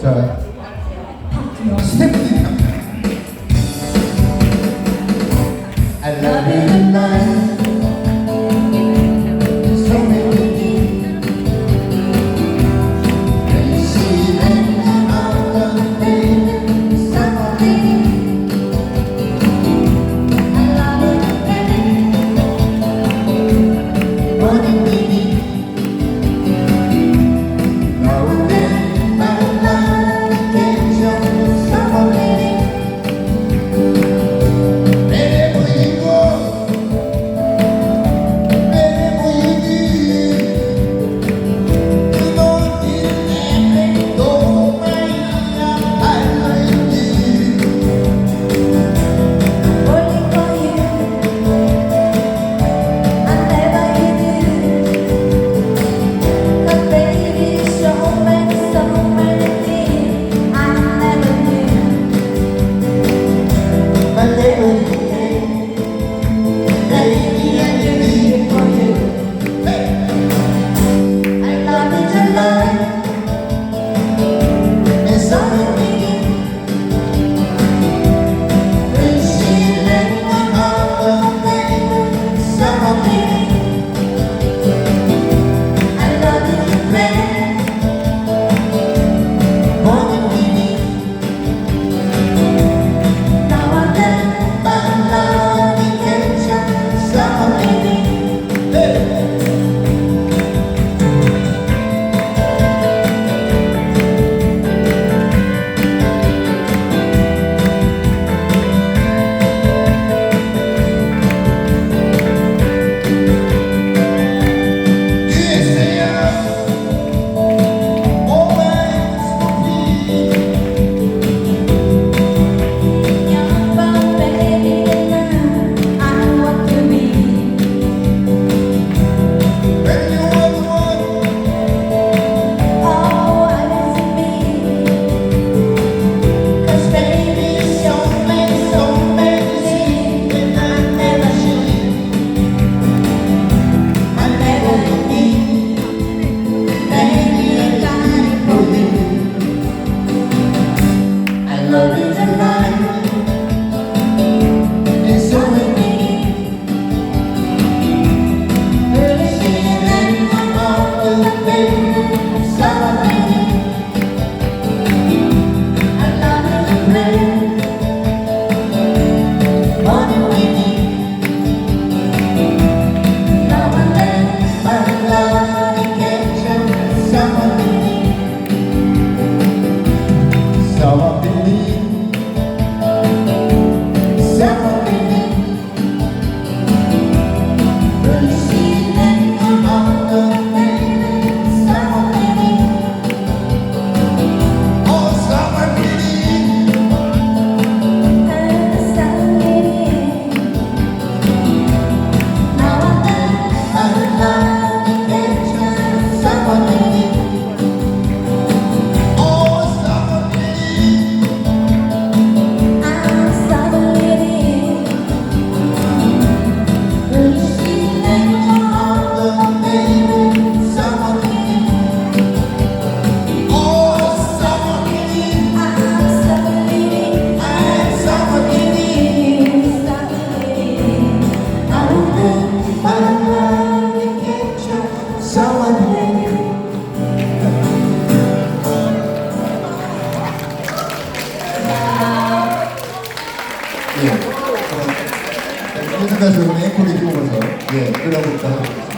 자, 스태프들이 I love you tonight. 있습니다, 저번에. 고개 끼워서. 예, 그러다 보니까.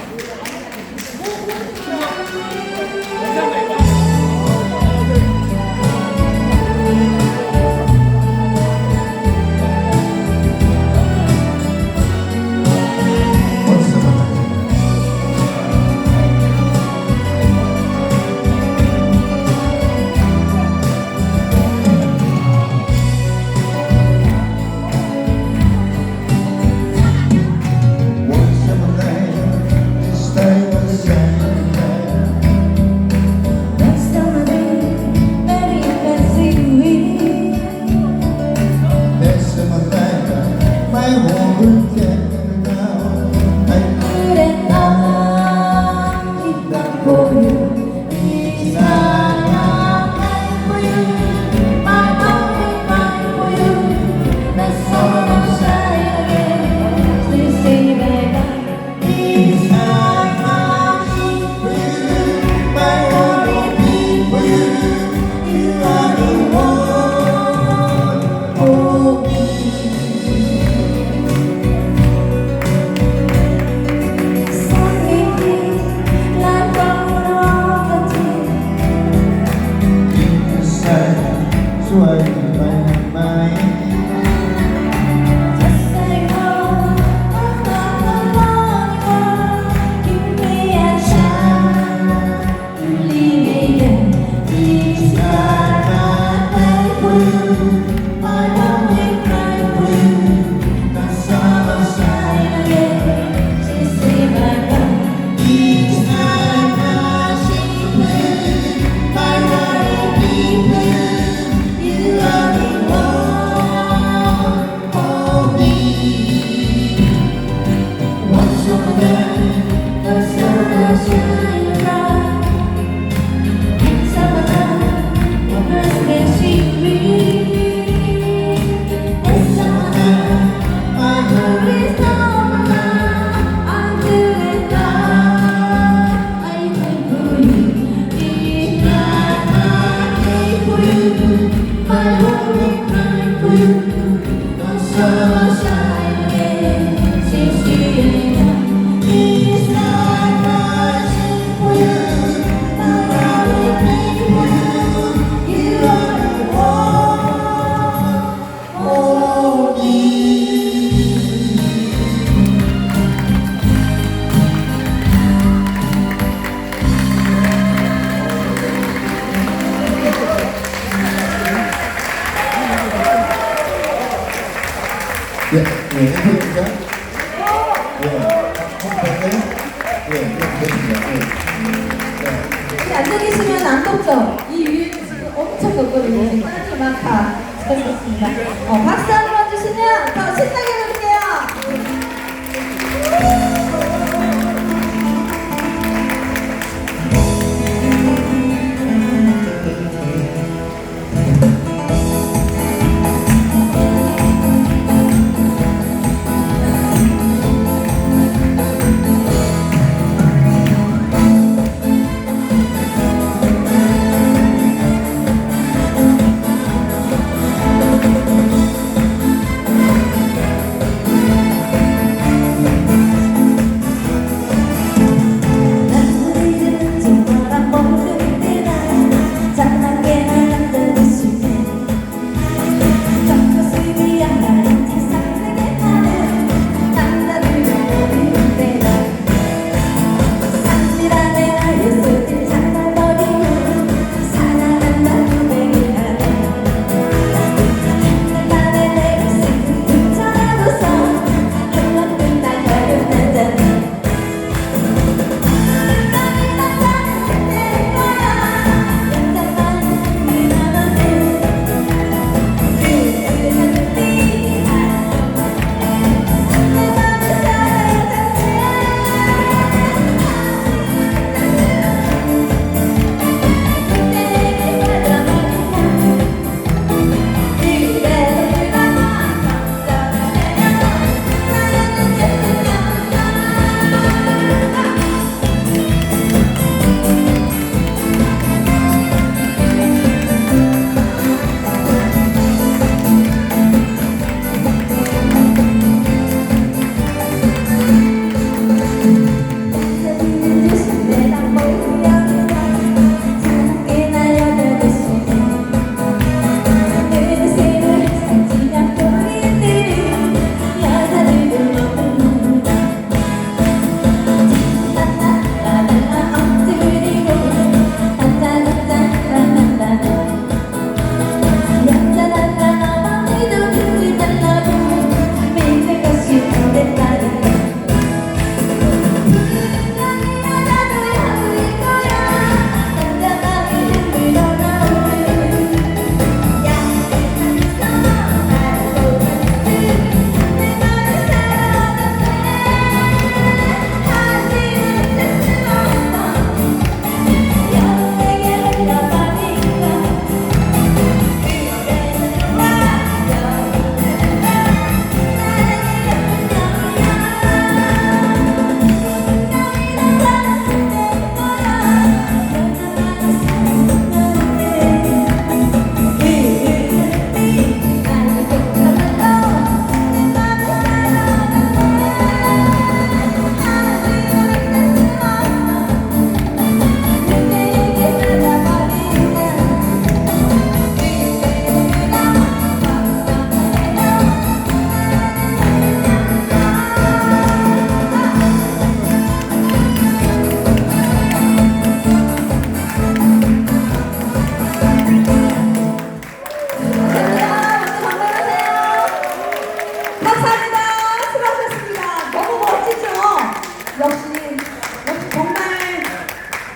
네. 여기 앉아 계시면 안 덥죠? 이 위에는 지금 엄청 덥거든요. 땀이 막다 젖었습니다. 어, 박수 한번 주시면 더 신나게 놀게요.